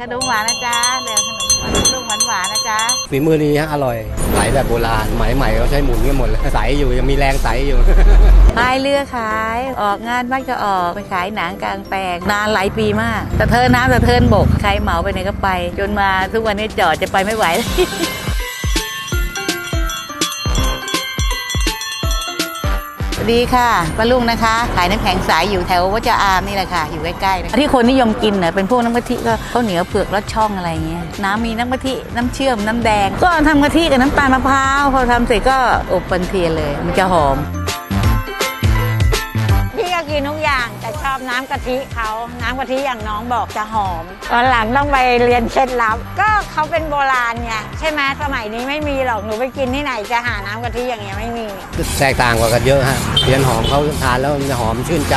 ขนมหวานนะจ๊ะเหลือขนมหวานลูกหวานหวานๆนะจ๊ะฝีมือดีฮะอร่อยไหลแบบโบราณไหมใหม่เขาใช้หมุนกันหมดเลยใสอยู่ยังมีแรงใสอยู่ พายเรือขาย ออกงานบ้านก็ออกไปขายหนังกลางแปลงนานหลายปีมาก แต่เทินน้ำแต่เทินบกใครเหมาไปไหนก็ไป จนมาทุกวันนี้จอดจะไปไม่ไหว สวัสดีค่ะป้าลุงนะคะ ขายน้ำแข็งสายอยู่แถววัชอามนี่แหละค่ะ อยู่ใกล้ๆนะที่คนนิยมกินเน่ยเป็นพวกน้ำกะทิก็ข้าวเหนียวเผือกรสช่องอะไรเงี้ยน้ำมีน้ำกะทิน้ำเชื่อมน้ำแดง ก็ทำกะทิกับน้ำตาลมะพร้าวพอทำเสร็จก็อบปันเทียนเลย มันจะหอม น้ำกะทิเขาน้ำกะทิอย่างน้องบอกจะหอม ตอนหลังต้องไปเรียนเคล็ดลับ ก็เขาเป็นโบราณไงใช่ไหมสมัยนี้ไม่มีหรอกหนูไปกินที่ไหนจะหาน้ำกะทิอย่างเงี้ยไม่มี แตกต่างกว่ากันเยอะฮะเทียนหอมเขาทานแล้วมันจะหอมชื่นใจ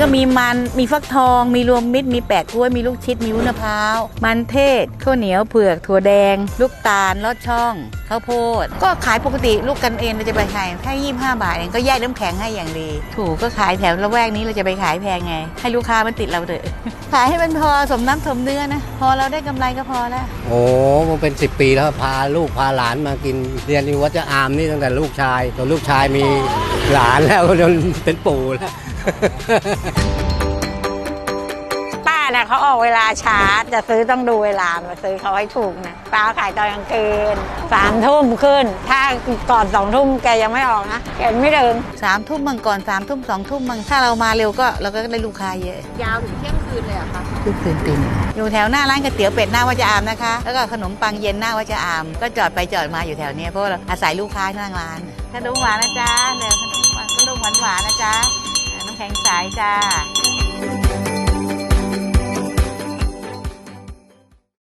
ก็มีมันมีฟักทอง มีรวมมิตรมีแปะกล้วยมีลูกชิดมีวุ้นมะพร้าวมันเทศข้าวเหนียวเผือกถั่วแดง ลูกตาลลอดช่องข้าวโพด ก็ขายปกติลูกกันเองเราจะไปขายแค่ยี่ห้าบาทเองก็แยกน้ำแข็งให้อย่างดี ถูกก็ขายแถวละแวกนี้เราจะไปขายแพงไง ให้ลูกค้ามันติดเราเถอะขายให้มันพอสมน้ำสมเนื้อนะพอเราได้กำไรก็พอแล้ว โอ้มันเป็น 10 ปีแล้วพาลูกพาหลานมากิน เรียนที่วัดจะอามนี่ตั้งแต่ลูกชายจนลูกชายมีหลานแล้วจนเป็นปู่แล้ว ป้าน่ะเขาออกเวลาช้าจะซื้อต้องดูเวลามาซื้อเขาให้ถูกนะป้าขายตอนกลางคืนสามทุ่มขึ้น ถ้าก่อนสองทุ่มแกยังไม่ออกนะแกไม่ถึงสามทุ่มบางก่อนสามทุ่มสองทุ่มบางถ้าเรามาเร็วก็เราก็ได้ลูกค้าเยอะ ยาวถึงเที่ยงคืนเลยเหรอะคะทุกคืนตินอยู่แถวหน้าร้านก๋วยเตี๋ยวเป็ดหน้าวัดจะอามนะคะ แล้วก็ขนมปังเย็นหน้าวัดจะอาม ก็จอดไปจอดมาอยู่แถวเนี้ยเพราะว่าเราอาศัยลูกค้าข้างร้านขนมหวานนะจ๊ะเหลือขนมหวานขนมหวานหวานๆนะจ๊ะน้ำ แทงสายจ้า